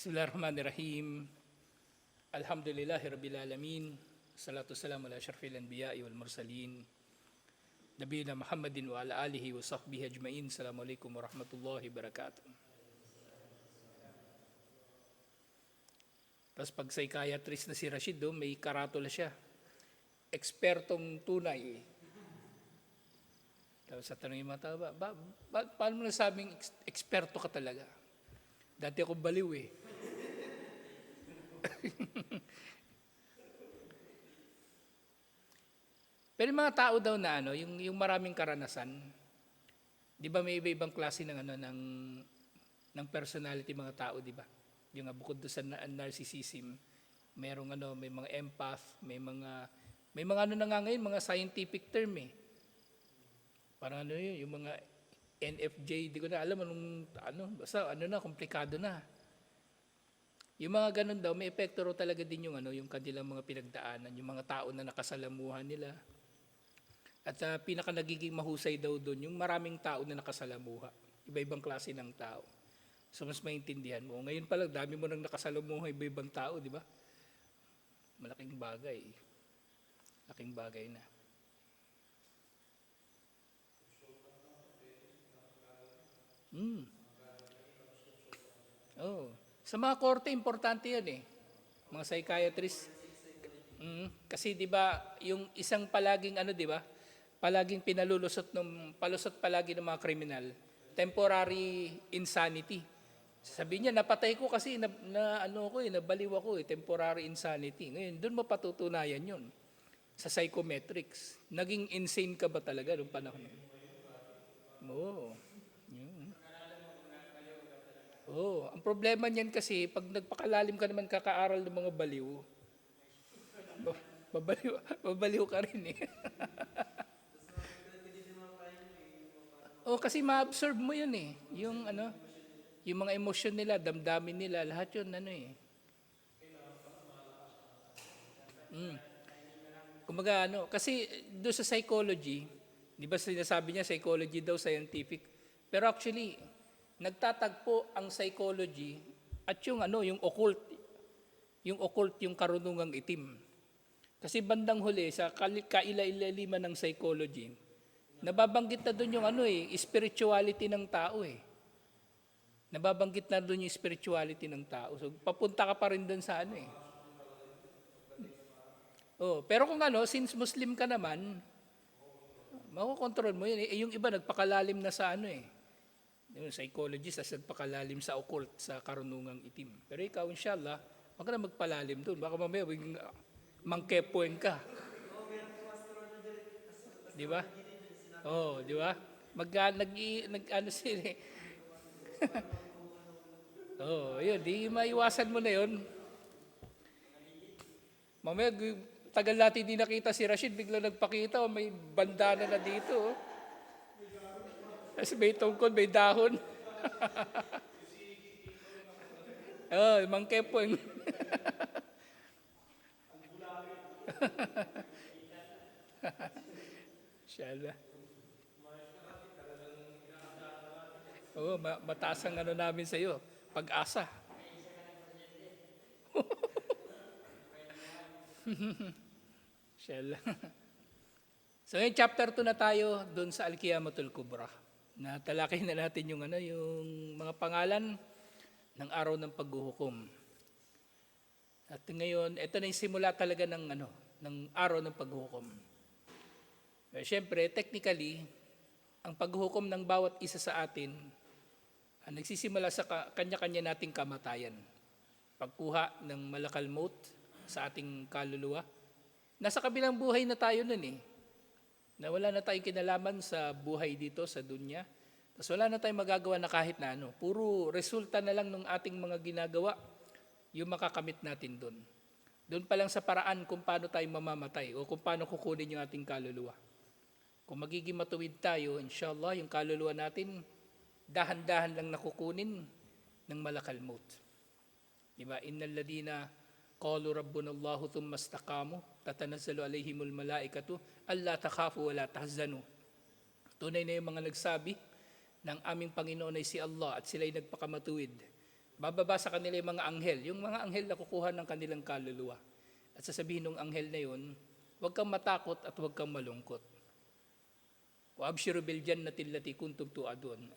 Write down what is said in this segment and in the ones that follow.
Bismillahirrahmanirrahim. Alhamdulillahi. Salatu salam ala syarfil anbiya'i wal mursalin. Nabiyina Muhammadin wa ala alihi wa sahbihi ajma'in. Assalamualaikum warahmatullahi wabarakatuh. Tapos pag psychiatrist na si Rashid, do, may karatula siya. Ekspertong tunay. Tapos sa tanong yung mga tao, ba, ba, ba, paano mo nasabing eks- eksperto ka talaga? Dati ako baliw eh. Pero yung mga tao daw na ano, yung, yung maraming karanasan, di ba may iba-ibang klase ng ano, ng, ng personality mga tao, di ba? Yung nga, bukod doon sa na- narcissism, merong ano, may mga empath, may mga, may mga ano na nga ngayon, mga scientific term eh. Parang ano yun, yung mga NFJ, di ko na alam anong, ano, basta ano na, komplikado na. Yung mga ganun daw, may epekto raw talaga din yung, ano, yung kanilang mga pinagdaanan, yung mga tao na nakasalamuhan nila. At uh, pinaka nagiging mahusay daw doon, yung maraming tao na nakasalamuha. Iba-ibang klase ng tao. So mas maintindihan mo. Ngayon pa lang, dami mo nang nakasalamuha iba-ibang tao, di ba? Malaking bagay. Malaking bagay na. Mm. Oh. Sa mga korte, importante yan eh. Mga psychiatrist. Mm. Kasi di ba yung isang palaging ano, di ba? Palaging pinalulusot ng, palusot palagi ng mga kriminal. Temporary insanity. Sabi niya, napatay ko kasi na, na ano ko eh, nabaliw ako eh, temporary insanity. Ngayon, doon mo patutunayan yun. Sa psychometrics. Naging insane ka ba talaga noong panahon? Oo. Yun. Oo. Ang problema niyan kasi, pag nagpakalalim ka naman kakaaral ng mga baliw, ba- babaliw, babaliw ka rin eh. oh, kasi ma-absorb mo yun eh. Yung ano, yung mga emosyon nila, damdamin nila, lahat yun ano eh. Mm. Kumaga ano, kasi doon sa psychology, di ba sinasabi niya psychology daw scientific, pero actually, nagtatagpo ang psychology at yung ano, yung occult, yung occult, yung karunungang itim. Kasi bandang huli, sa kaila-ilaliman ng psychology, nababanggit na doon yung ano eh, spirituality ng tao eh. Nababanggit na doon yung spirituality ng tao. So, papunta ka pa rin doon sa ano eh. Oh, pero kung ano, since Muslim ka naman, makokontrol mo yun. Eh, yung iba nagpakalalim na sa ano eh. Yung psychologist, as nagpakalalim sa occult, sa karunungang itim. Pero ikaw, inshallah, wag ka na magpalalim doon. Baka mamaya, wing, mangkepoen ka. Di ba? Oh, di ba? Mag, nag, nag, ano sila oh, yun, di maiwasan mo na yun. Mamaya, tagal natin di nakita si Rashid, bigla nagpakita, oh, may bandana na dito. Oh. Tapos may tungkol, may dahon. oh, mang kepong. Inshallah. Oo, ma- mataas ang ano namin sa iyo, pag-asa. Inshallah. So ngayon chapter 2 na tayo doon sa Al-Qiyamatul Kubra. Na talakay na natin yung ano yung mga pangalan ng araw ng paghuhukom. At ngayon, ito na yung simula talaga ng ano ng araw ng paghuhukom. Eh, Siyempre, technically, ang paghuhukom ng bawat isa sa atin ang nagsisimula sa ka- kanya-kanya nating kamatayan. Pagkuha ng malakal maut sa ating kaluluwa. Nasa kabilang buhay na tayo nun eh. Na wala na tayong kinalaman sa buhay dito, sa dunya. Tapos wala na tayong magagawa na kahit na ano. Puro resulta na lang ng ating mga ginagawa yung makakamit natin doon. Doon pa lang sa paraan kung paano tayo mamamatay o kung paano kukunin yung ating kaluluwa. Kung magiging matuwid tayo, inshallah, yung kaluluwa natin, dahan-dahan lang nakukunin ng malakal maut. Diba? Innal ladina qalu rabbuna Allahu thumma istaqamu tatanazzalu alaihimul malaikatu alla takhafu wa la tahzanu. Tunay na yung mga nagsabi ng aming Panginoon ay si Allah at sila'y nagpakamatuwid. bababa sa kanila yung mga anghel. Yung mga anghel na kukuha ng kanilang kaluluwa. At sasabihin ng anghel na yun, huwag kang matakot at huwag kang malungkot. Wa abshiru bil jannati allati kuntum tu'adun.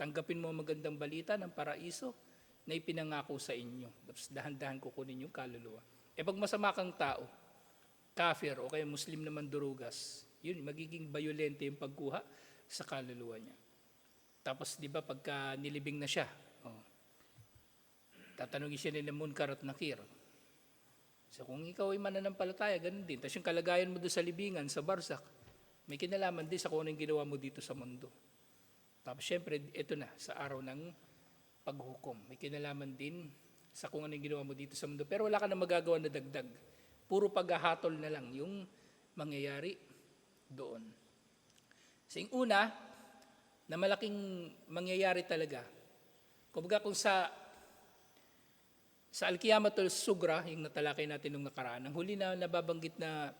Tanggapin mo ang magandang balita ng paraiso na ipinangako sa inyo. Tapos dahan-dahan kukunin yung kaluluwa. E pag masama kang tao, kafir o kaya muslim naman durugas, yun, magiging violente yung pagkuha sa kaluluwa niya. Tapos, di ba, pagka nilibing na siya, oh, tatanungin siya ni Munkar at Nakir. So, kung ikaw ay mananampalataya, ganun din. Tapos yung kalagayan mo doon sa libingan, sa barsak, may kinalaman din sa kung anong ginawa mo dito sa mundo. Tapos, syempre, ito na, sa araw ng paghukom. May kinalaman din sa kung anong ginawa mo dito sa mundo. Pero wala ka na magagawa na dagdag. Puro paghahatol na lang yung mangyayari doon. So, yung una, na malaking mangyayari talaga, kumbaga kung sa sa Al-Qiyamatul Sugra, yung natalakay natin nung nakaraan, ang huli na nababanggit na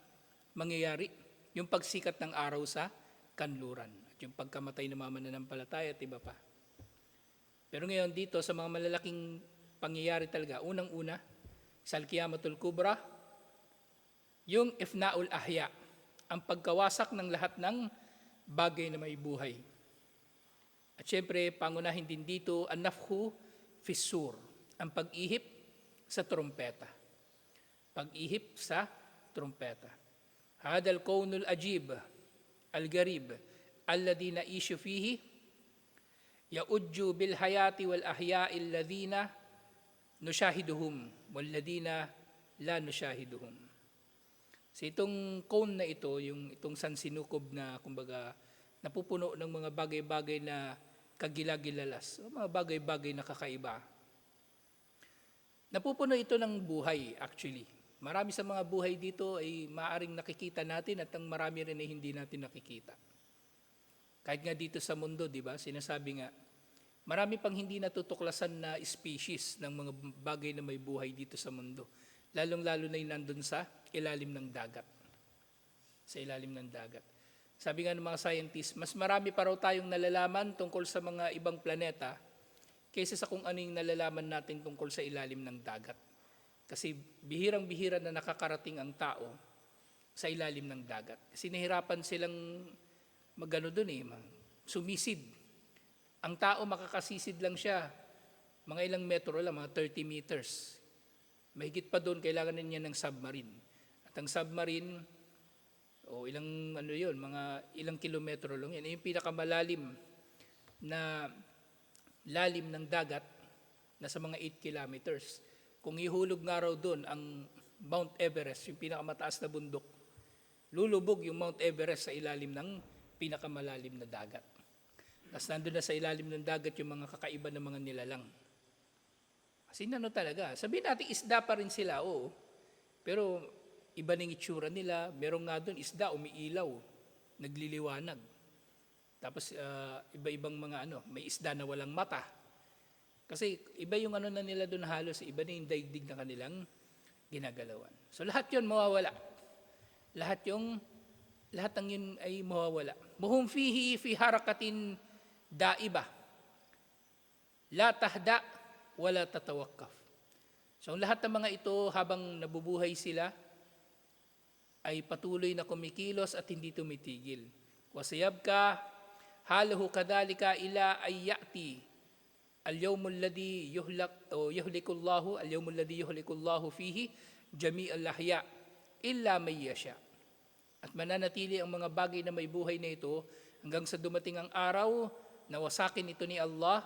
mangyayari, yung pagsikat ng araw sa kanluran. At yung pagkamatay ng mga mananampalataya at iba pa. Pero ngayon dito sa mga malalaking pangyayari talaga, unang-una, sa Al-Qiyamatul Kubra, yung ifnaul ahya, ang pagkawasak ng lahat ng bagay na may buhay. At syempre, pangunahin din dito, ang nafhu fissur, ang pag-ihip sa trompeta. Pag-ihip sa trompeta. Hada al-kawnul ajib, al-garib, alladhi naishu fihi, yaudju bil hayati wal ahya'i alladhina nushahiduhum walladhina la nushahiduhum. So itong cone na ito, yung itong sansinukob na kumbaga napupuno ng mga bagay-bagay na kagilagilalas, mga bagay-bagay na kakaiba. Napupuno ito ng buhay actually. Marami sa mga buhay dito ay maaring nakikita natin at ang marami rin ay hindi natin nakikita. Kahit nga dito sa mundo, di ba, sinasabi nga, marami pang hindi natutuklasan na species ng mga bagay na may buhay dito sa mundo. Lalong-lalo na yung nandun sa ilalim ng dagat. Sa ilalim ng dagat. Sabi nga ng mga scientists, mas marami pa raw tayong nalalaman tungkol sa mga ibang planeta kaysa sa kung ano yung nalalaman natin tungkol sa ilalim ng dagat. Kasi bihirang-bihira na nakakarating ang tao sa ilalim ng dagat. Kasi nahirapan silang magano doon eh, sumisid. Ang tao makakasisid lang siya, mga ilang metro lang, mga 30 meters. Mahigit pa doon, kailangan na niya ng submarine. At ang submarine, o ilang ano yun, mga ilang kilometro lang yan. Yung pinakamalalim na lalim ng dagat, nasa mga 8 kilometers. Kung ihulog nga raw doon ang Mount Everest, yung pinakamataas na bundok, lulubog yung Mount Everest sa ilalim ng pinakamalalim na dagat. Tapos nandun na sa ilalim ng dagat yung mga kakaiba ng mga nilalang. Kasi ano talaga, sabihin natin isda pa rin sila, oo. Pero iba ng itsura nila. Meron nga doon isda, umiilaw, nagliliwanag. Tapos ah, iba-ibang mga ano, may isda na walang mata. Kasi iba yung ano na nila doon halos, iba na yung daigdig na kanilang ginagalawan. So lahat yun mawawala. Lahat yung, lahat ng yun ay mawawala. Muhum fihi fi harakatin daiba. La tahda, wala tatawakkaf. So lahat ng mga ito habang nabubuhay sila ay patuloy na kumikilos at hindi tumitigil. Wasayabka halahu kadalika ila ay ya'ti al-yawm alladhi yuhlak o yuhlikullahu al-yawm alladhi yuhlikullahu fihi jami'al ahya illa may yasha. At mananatili ang mga bagay na may buhay na ito hanggang sa dumating ang araw na wasakin ito ni Allah.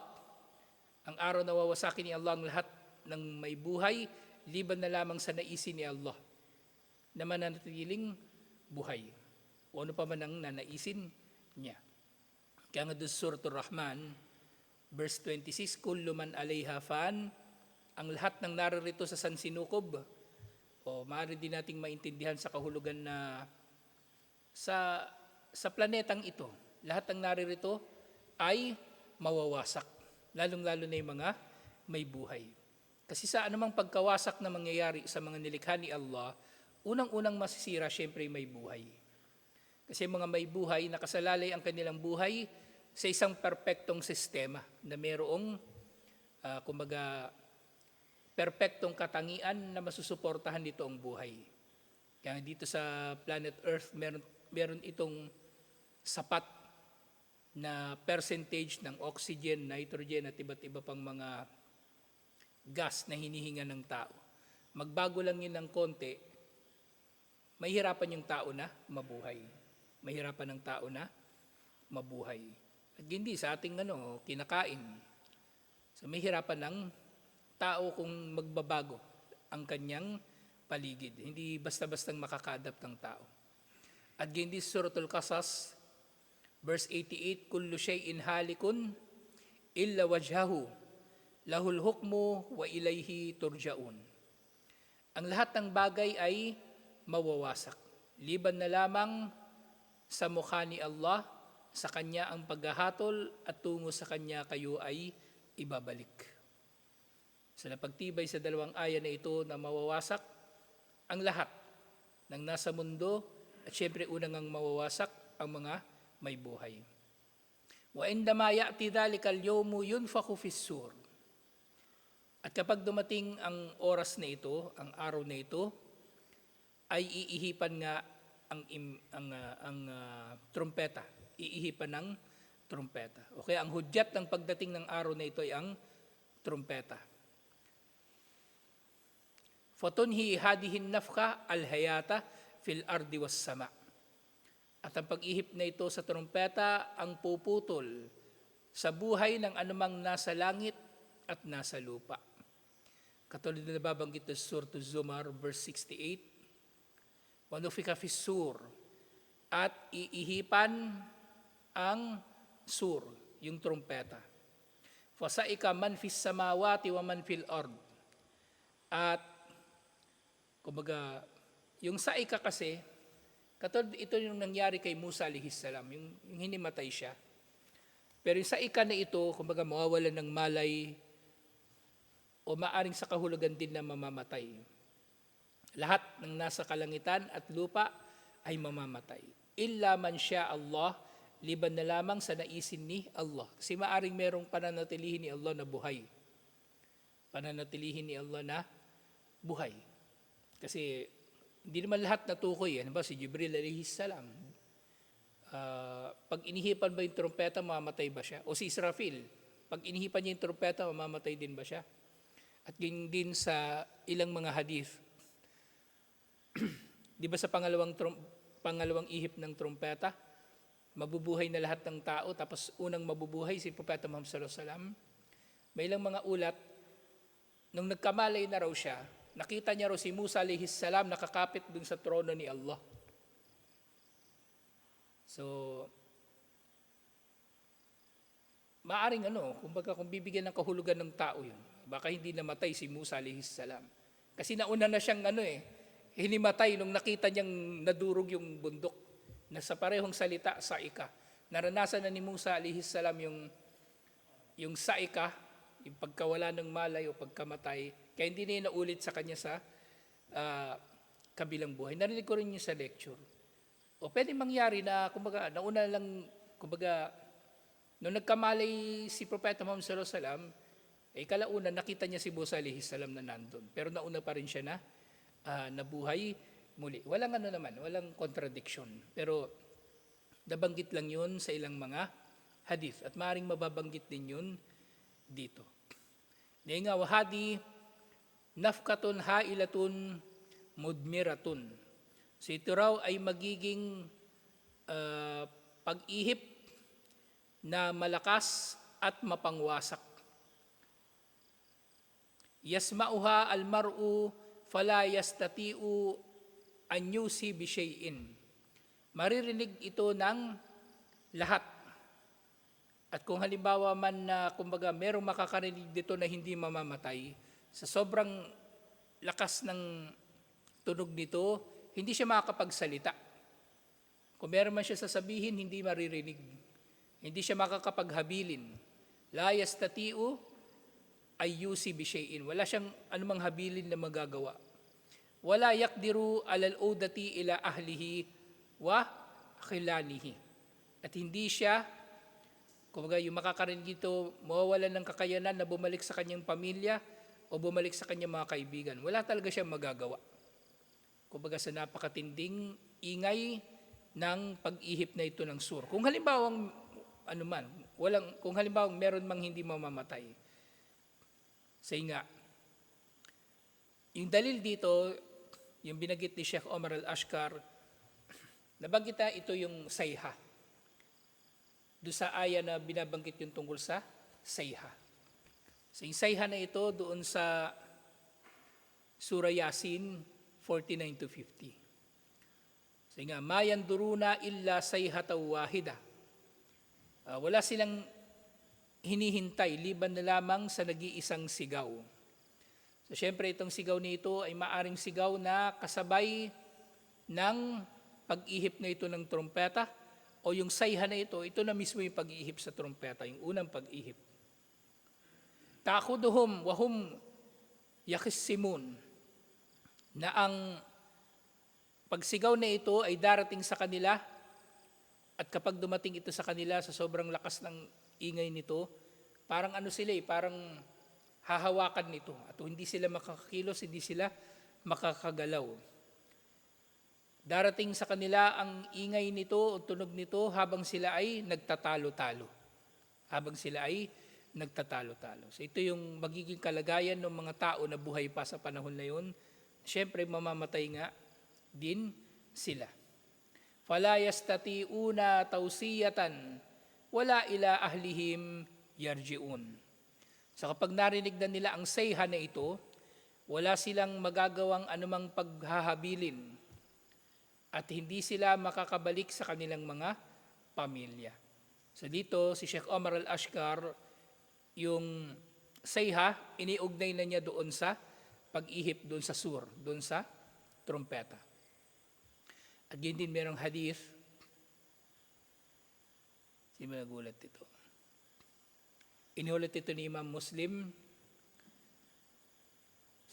Ang araw na wawasakin ni Allah ang lahat ng may buhay, liban na lamang sa naisin ni Allah na mananatiling buhay. O ano pa man ang nanaisin niya. Kaya nga doon Suratul Rahman, verse 26, Kullu man alayha fan, ang lahat ng naririto sa Sansinukob, o maaari din nating maintindihan sa kahulugan na sa sa planetang ito, lahat ng naririto ay mawawasak, lalong-lalo na yung mga may buhay. Kasi sa anumang pagkawasak na mangyayari sa mga nilikha ni Allah, unang-unang masisira syempre may buhay. Kasi mga may buhay, nakasalalay ang kanilang buhay sa isang perpektong sistema na mayroong ah, kumbaga, perpektong katangian na masusuportahan nito ang buhay. Kaya dito sa planet Earth, meron, meron itong sapat na percentage ng oxygen, nitrogen at iba't iba pang mga gas na hinihinga ng tao. Magbago lang yun ng konti, mahirapan yung tao na mabuhay. Mahirapan ng tao na mabuhay. At hindi sa ating ano, kinakain. So may hirapan ng tao kung magbabago ang kanyang paligid. Hindi basta-bastang makakadapt ng tao. At hindi suratul kasas, verse 88, Kullu shay'in halikun illa wajhahu lahul hukmu wa ilayhi turjaun. Ang lahat ng bagay ay mawawasak. Liban na lamang sa mukha ni Allah, sa Kanya ang paghahatol at tungo sa Kanya kayo ay ibabalik. Sa napagtibay sa dalawang aya na ito na mawawasak ang lahat ng nasa mundo at syempre unang ang mawawasak ang mga may buhay. Wa indama ya'ti dhalika al-yawmu yunfakhu fis-sur. At kapag dumating ang oras na ito, ang araw na ito, ay iihipan nga ang ang ah, ang ah, trumpeta, iihipan ng trumpeta. Okay, ang hudyat ng pagdating ng araw na ito ay ang trumpeta. Fatunhi hadihin nafka al-hayata fil ardi was sama. At ang pag-ihip na ito sa trumpeta ang puputol sa buhay ng anumang nasa langit at nasa lupa. Katulad na nababanggit sa Surah Zumar verse 68, Wanufika fi sur at iihipan ang sur, yung trumpeta. Fasaika man fis samawati wa man fil ard. At kumbaga, yung saika kasi, katulad ito yung nangyari kay Musa alihis salam, yung, yung hinimatay siya. Pero yung saika na ito, kumbaga mawawalan ng malay o maaring sa kahulugan din na mamamatay. Lahat ng nasa kalangitan at lupa ay mamamatay. Illa man siya Allah, liban na lamang sa naisin ni Allah. Kasi maaring merong pananatilihin ni Allah na buhay. Pananatilihin ni Allah na buhay. Kasi hindi naman lahat natukoy. Ano ba? Si Jibril alayhis salam. Ah, pag inihipan ba yung trompeta, mamamatay ba siya? O si Israfil, pag inihipan niya yung trompeta, mamamatay din ba siya? At yun din sa ilang mga hadith. Di ba sa pangalawang, pangalawang ihip ng trompeta, mabubuhay na lahat ng tao, tapos unang mabubuhay si Propeta Muhammad sallallahu alaihi wasallam. May ilang mga ulat, nung nagkamalay na raw siya, nakita niya raw si Musa alaihi salam nakakapit dun sa trono ni Allah. So, maaring ano, kumbaga kung bibigyan ng kahulugan ng tao yun, baka hindi namatay si Musa alihis salam. Kasi nauna na siyang ano eh, hinimatay nung nakita niyang nadurog yung bundok na sa parehong salita sa ika. Naranasan na ni Musa alihis salam yung, yung sa ika, yung pagkawala ng malay o pagkamatay, kaya hindi na naulit sa kanya sa ah, kabilang buhay. Narinig ko rin yun sa lecture. O pwede mangyari na, kumbaga, nauna lang, kumbaga, nung nagkamalay si Propeta Muhammad sallallahu alaihi wasallam, eh kalauna nakita niya si Musa alaihi salam na nandun. Pero nauna pa rin siya na ah, nabuhay muli. Walang ano naman, walang contradiction. Pero nabanggit lang yun sa ilang mga hadith. At maaaring mababanggit din yun dito. Dahil nga, wahadi, nafkatun hailatun mudmiratun. So ito raw ay magiging ah, pag-ihip na malakas at mapangwasak. Yasma'uha almar'u fala yastatiu an yusi bi shay'in. Maririnig ito ng lahat. At kung halimbawa man na kumbaga merong makakarinig dito na hindi mamamatay, sa sobrang lakas ng tunog nito, hindi siya makakapagsalita. Kung meron man siya sasabihin, hindi maririnig. Hindi siya makakapaghabilin. La yastatiu ay yusi bishay'in. Wala siyang anumang habilin na magagawa. Wala yakdiru alal udati ila ahlihi wa khilanihi. At hindi siya Kumbaga, yung makakarinig dito, mawawalan ng kakayanan na bumalik sa kanyang pamilya o bumalik sa kanyang mga kaibigan. Wala talaga siyang magagawa. Kumbaga sa napakatinding ingay ng pag-ihip na ito ng sur. Kung halimbawa, ano man, walang, kung halimbawa meron mang hindi mamamatay, sa nga, yung dalil dito, yung binagit ni Sheikh Omar al-Ashkar, nabanggit na ito yung sayha. Doon sa aya na binabanggit yung tungkol sa sayha. So yung sayha na ito doon sa Surah Yasin 49 to 50. So nga, mayan duruna illa sayhata wahida. Ah, wala silang hinihintay, liban na lamang sa nag-iisang sigaw. So syempre itong sigaw nito ay maaring sigaw na kasabay ng pag-ihip na ito ng trompeta o yung sayha na ito, ito na mismo yung pag-ihip sa trompeta, yung unang pag-ihip. Takuduhum wahum yakissimun na ang pagsigaw na ito ay darating sa kanila at kapag dumating ito sa kanila sa sobrang lakas ng ingay nito, parang ano sila eh, parang hahawakan nito. At hindi sila makakakilos, hindi sila makakagalaw. Darating sa kanila ang ingay nito o tunog nito habang sila ay nagtatalo-talo. Habang sila ay nagtatalo-talo. So ito yung magiging kalagayan ng mga tao na buhay pa sa panahon na yun. Siyempre mamamatay nga din sila. Fala yastati'una tausiyatan wala ila ahlihim yarjiun. So kapag narinig na nila ang sayha na ito, wala silang magagawang anumang paghahabilin at hindi sila makakabalik sa kanilang mga pamilya. So dito, si Sheikh Omar al-Ashkar, yung sayha, iniugnay na niya doon sa pag-ihip doon sa sur, doon sa trumpeta. At yun din merong hadith, Sino nagulat ito? Inulat ito ni Imam Muslim.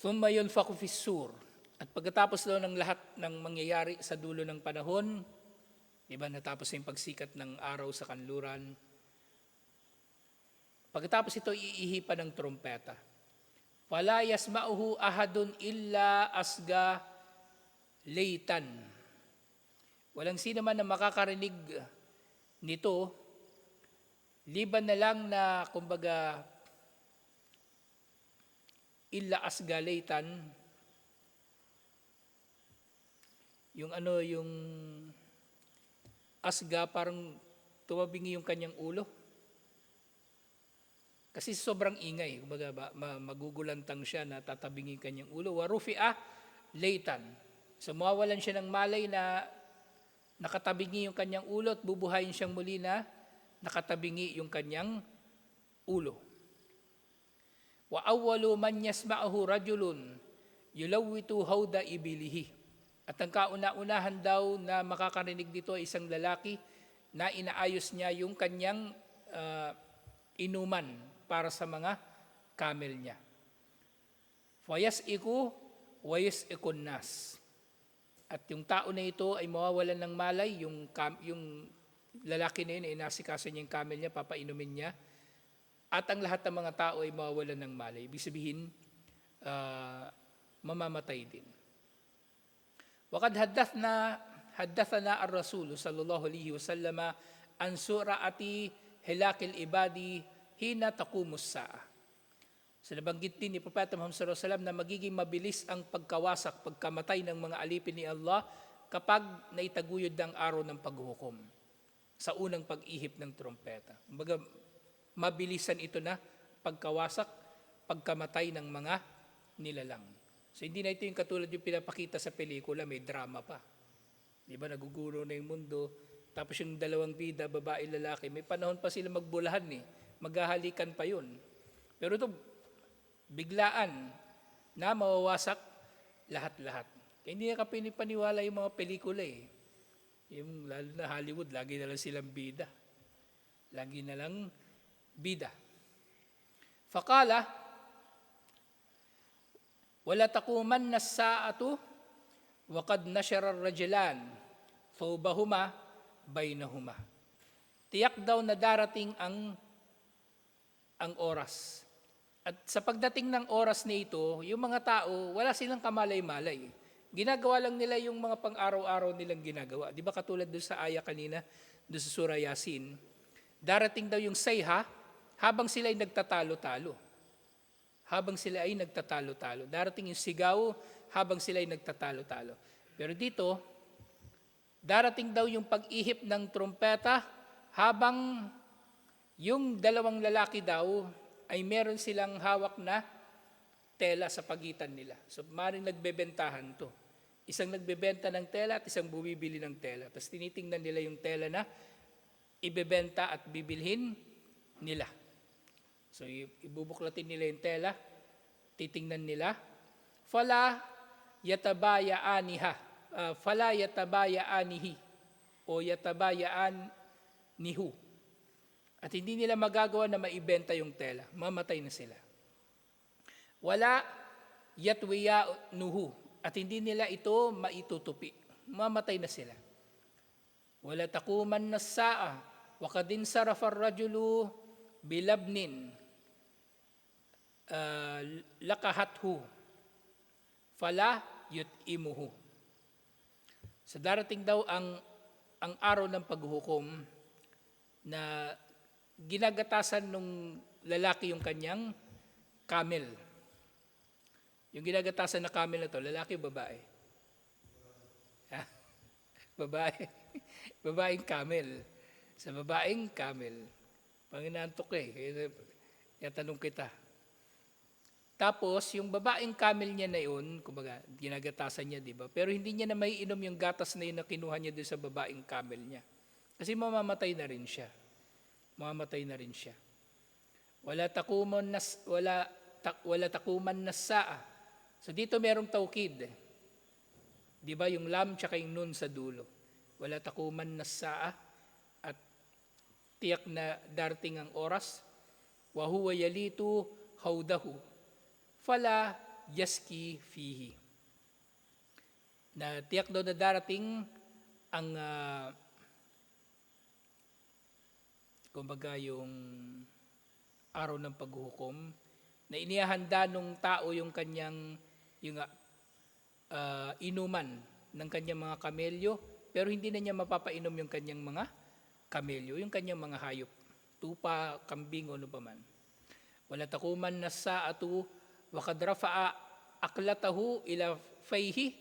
Thumma yunfaku fi sur. At pagkatapos daw ng lahat ng mangyayari sa dulo ng panahon, di ba natapos yung pagsikat ng araw sa kanluran, pagkatapos ito iihipan ng trompeta. Fala yasma'uhu ahadun illa asga leitan. Walang sino man na makakarinig nito Liban na lang na, kumbaga, illa asgalaitan, yung ano, yung asga, parang tumabingi yung kanyang ulo. Kasi sobrang ingay, kumbaga ba, magugulantang siya na tatabingi yung kanyang ulo. Warufi'ah leitan. So mawawalan siya ng malay na nakatabingi yung kanyang ulo at bubuhayin siyang muli na nakatabingi yung kanyang ulo. Wa awwalu man yasma'ahu rajulun yulawitu hawda ibilihi. At ang kauna-unahan daw na makakarinig dito ay isang lalaki na inaayos niya yung kanyang uh, inuman para sa mga camel niya. Fayas iku, wayas ikun nas. At yung tao na ito ay mawawalan ng malay, yung, yung lalaki na yun, inasikaso niya yung camel niya, papainumin niya. At ang lahat ng mga tao ay mawawalan ng malay. Ibig sabihin, uh, mamamatay din. Wakad haddathna haddathana ar-rasul sallallahu alaihi wasallam an surati hilakil ibadi hina taqumus saa. So nabanggit din ni Propeta Muhammad sallallahu alaihi wasallam na magiging mabilis ang pagkawasak, pagkamatay ng mga alipin ni Allah kapag naitaguyod ng araw ng paghuhukom sa unang pag-ihip ng trompeta. Kumbaga, mabilisan ito na pagkawasak, pagkamatay ng mga nilalang. So hindi na ito yung katulad yung pinapakita sa pelikula, may drama pa. Di ba, nagugulo na yung mundo. Tapos yung dalawang bida, babae, lalaki, may panahon pa sila magbulahan eh. Maghahalikan pa yun. Pero ito, biglaan na mawawasak lahat-lahat. Kaya hindi na kapinipaniwala yung mga pelikula eh. Yung lalo na Hollywood, lagi na lang silang bida. Lagi na lang bida. Fakala, wala takuman na saatu, wakad nasyara rajulan, thawbahuma, bainahuma. tiyak daw na darating ang ang oras. At sa pagdating ng oras na ito, yung mga tao, wala silang kamalay-malay. Ginagawa lang nila yung mga pang-araw-araw nilang ginagawa. Di ba katulad doon sa aya kanina, doon sa Surah Yasin, darating daw yung sayha habang sila ay nagtatalo-talo. Habang sila ay nagtatalo-talo. Darating yung sigaw habang sila ay nagtatalo-talo. Pero dito, darating daw yung pag-ihip ng trumpeta habang yung dalawang lalaki daw ay meron silang hawak na tela sa pagitan nila. So maring nagbebentahan to. Isang nagbebenta ng tela at isang bumibili ng tela. Tapos tinitingnan nila yung tela na ibebenta at bibilhin nila. So ibubuklatin nila yung tela, titingnan nila. Fala yatabayaaniha. Uh, fala yatabayaanihi o yatabayaan nihu. At hindi nila magagawa na maibenta yung tela. Mamatay na sila. Wala yatwiya nuhu. At hindi nila ito maitutupi. Mamatay na sila. Wala takuman na saa. Wakadin sarafar rajulu bilabnin. Uh, lakahathu. Fala yutimuhu. Sa darating daw ang ang araw ng paghuhukom na ginagatasan nung lalaki yung kanyang camel. Yung ginagatasan na camel na to, lalaki o babae? Ha? babae. Babaeng camel. Sa babaeng camel. Panginantok eh. Kaya tanong kita. Tapos, yung babaeng camel niya na yun, kumbaga, ginagatasan niya, di ba? Pero hindi niya na may inom yung gatas na yun na kinuha niya doon sa babaeng camel niya. Kasi mamamatay na rin siya. Mamamatay na rin siya. Wala takuman nas wala tak, wala takuman nas saa. So dito merong taukid. Di ba yung lam tsaka yung nun sa dulo. Wala takuman nas saa at tiyak na darating ang oras. Wa huwa yalitu haudahu. Fala yaski fihi. Na tiyak daw na darating ang uh, kumbaga yung araw ng paghuhukom na inihanda nung tao yung kanyang yung uh, inuman ng kanyang mga kamelyo pero hindi na niya mapapainom yung kanyang mga kamelyo, yung kanyang mga hayop, tupa, kambing o ano pa man. Wala takuman na sa atu wakad rafa'a aklatahu ila fayhi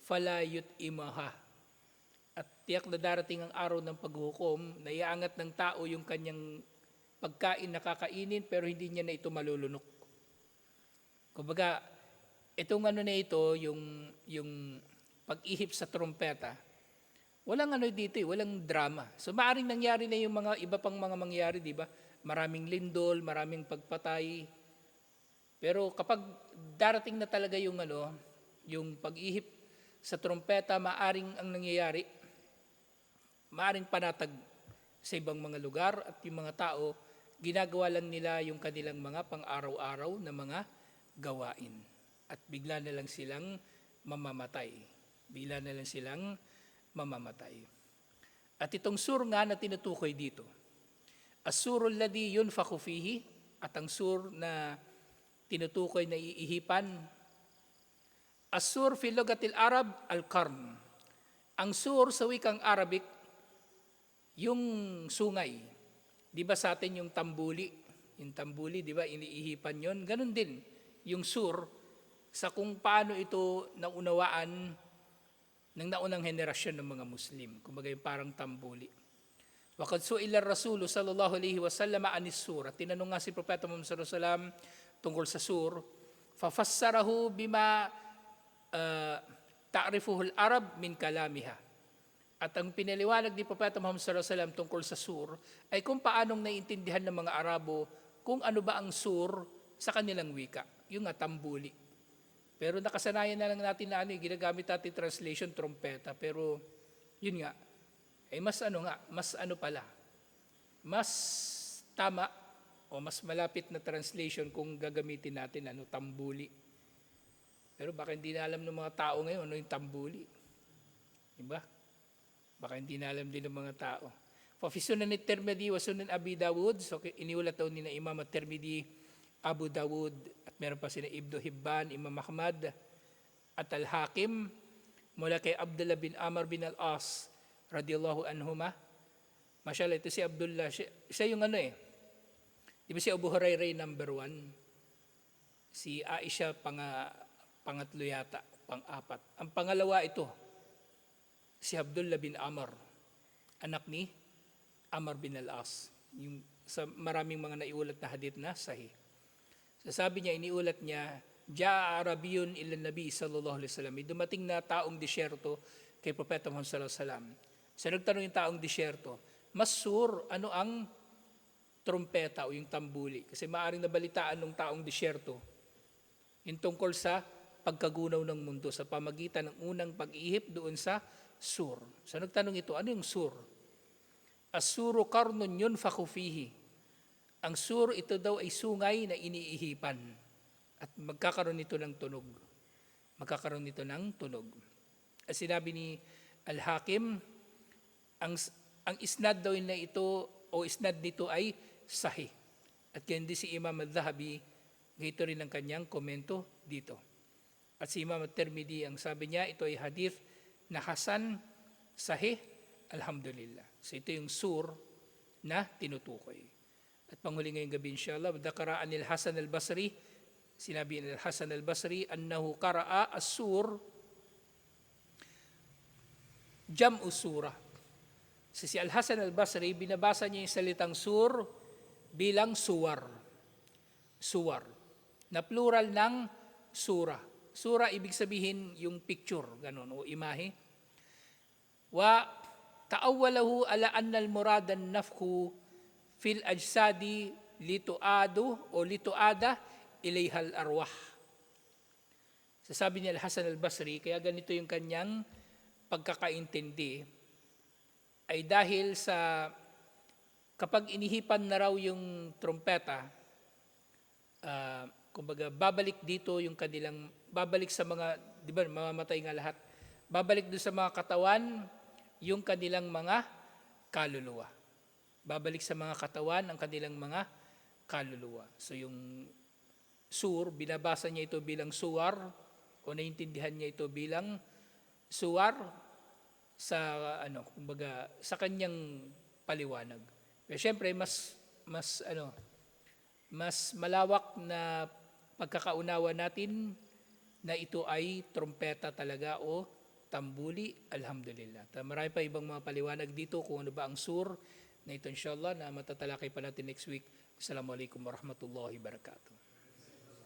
fala imaha at tiyak na darating ang araw ng paghukom na ng tao yung kanyang pagkain na kakainin pero hindi niya na ito malulunok. Kumbaga, itong ano na ito, yung, yung pag-ihip sa trompeta, walang ano dito eh, walang drama. So maaring nangyari na yung mga iba pang mga mangyari, di ba? Maraming lindol, maraming pagpatay. Pero kapag darating na talaga yung ano, yung pag-ihip sa trompeta, maaring ang nangyayari, maaring panatag sa ibang mga lugar at yung mga tao, ginagawa lang nila yung kanilang mga pang-araw-araw na mga gawain. At bigla na lang silang mamamatay. Bigla na lang silang mamamatay. At itong sur nga na tinutukoy dito, asurul ladi yun fihi, at ang sur na tinutukoy na iihipan, asur filogatil Arab al-karn. Ang sur sa wikang Arabic yung sungay, di ba sa atin yung tambuli, yung tambuli, di ba, iniihipan yon Ganun din, yung sur, sa kung paano ito naunawaan ng naunang henerasyon ng mga Muslim. Kumbaga yung parang tambuli. Wakad su'ila Rasulu sallallahu alaihi wasallam anis sur. At tinanong nga si Propeta Muhammad sallallahu alaihi wasallam tungkol sa sur. Fafassarahu bima uh, ta'rifuhul Arab min kalamiha. At ang pinaliwanag ni Propeta Muhammad wasallam tungkol sa sur ay kung paanong naiintindihan ng mga Arabo kung ano ba ang sur sa kanilang wika, yung atambuli. Pero nakasanayan na lang natin na ano, eh, ginagamit natin translation trompeta, pero yun nga, ay mas ano nga, mas ano pala, mas tama o mas malapit na translation kung gagamitin natin ano, tambuli. Pero baka hindi na alam ng mga tao ngayon ano yung tambuli. Diba? Baka hindi na alam din ng mga tao. Fafisunan ni Termedi wasunan Abi Dawud. So iniulat daw ni na Imam Termedi Abu Dawud. At meron pa sina Ibn Hibban, Imam Ahmad at Al-Hakim. Mula kay Abdullah bin Amr bin Al-As radiyallahu anhuma. Masyallah, ito si Abdullah. Siya, siya yung ano eh. Di ba si Abu Hurairah number one? Si Aisha pang, pangatlo yata, pang-apat. Ang pangalawa ito, si Abdullah bin Amr, anak ni Amr bin al-As. Yung sa maraming mga naiulat na hadith na sahih. So sabi niya, iniulat niya, Ja'a Arabiyun ila Nabi sallallahu alaihi wasallam. Dumating na taong disyerto kay Propeta Muhammad sallallahu alaihi wasallam. So nagtanong yung taong disyerto, Masur, ano ang trompeta o yung tambuli? Kasi maaring nabalitaan ng taong disyerto yung tungkol sa pagkagunaw ng mundo sa pamagitan ng unang pag-ihip doon sa sur. So nagtanong ito, ano yung sur? Asuro karnon yun fakufihi. Ang sur, ito daw ay sungay na iniihipan. At magkakaroon nito ng tunog. Magkakaroon nito ng tunog. At sinabi ni Al-Hakim, ang, ang isnad daw na ito o isnad nito ay sahih. At kaya hindi si Imam al-Zahabi, ganito rin ang kanyang komento dito. At si Imam al-Tirmidhi, ang sabi niya, ito ay hadith na Hasan sahih, alhamdulillah. So ito yung sur na tinutukoy. At panghuli ngayong gabi inshallah, dakara anil Hasan al-Basri, sinabi ni Hasan al-Basri, annahu kara'a as-sur jam'u surah. So si Al-Hasan al-Basri, binabasa niya yung salitang sur bilang suwar. Suwar. Na plural ng sura. Sura, ibig sabihin yung picture, ganun, o imahe. Wa ta'awwalahu ala anna al-muradan nafku fil ajsadi lituadu o lituada ilayhal arwah. Sasabi ni Al-Hasan al-Basri, kaya ganito yung kanyang pagkakaintindi, ay dahil sa kapag inihipan na raw yung trompeta, uh, kumbaga babalik dito yung kanilang, babalik sa mga, di ba, mamamatay nga lahat, babalik doon sa mga katawan yung kanilang mga kaluluwa. Babalik sa mga katawan ang kanilang mga kaluluwa. So yung sur, binabasa niya ito bilang suwar, o naiintindihan niya ito bilang suwar sa ano kumbaga sa kanyang paliwanag. Pero syempre mas mas ano mas malawak na pagkakaunawa natin na ito ay trompeta talaga o tambuli, alhamdulillah. Marami pa ibang mga paliwanag dito kung ano ba ang sur na ito inshallah na matatalakay pa natin next week. Assalamualaikum warahmatullahi wabarakatuh.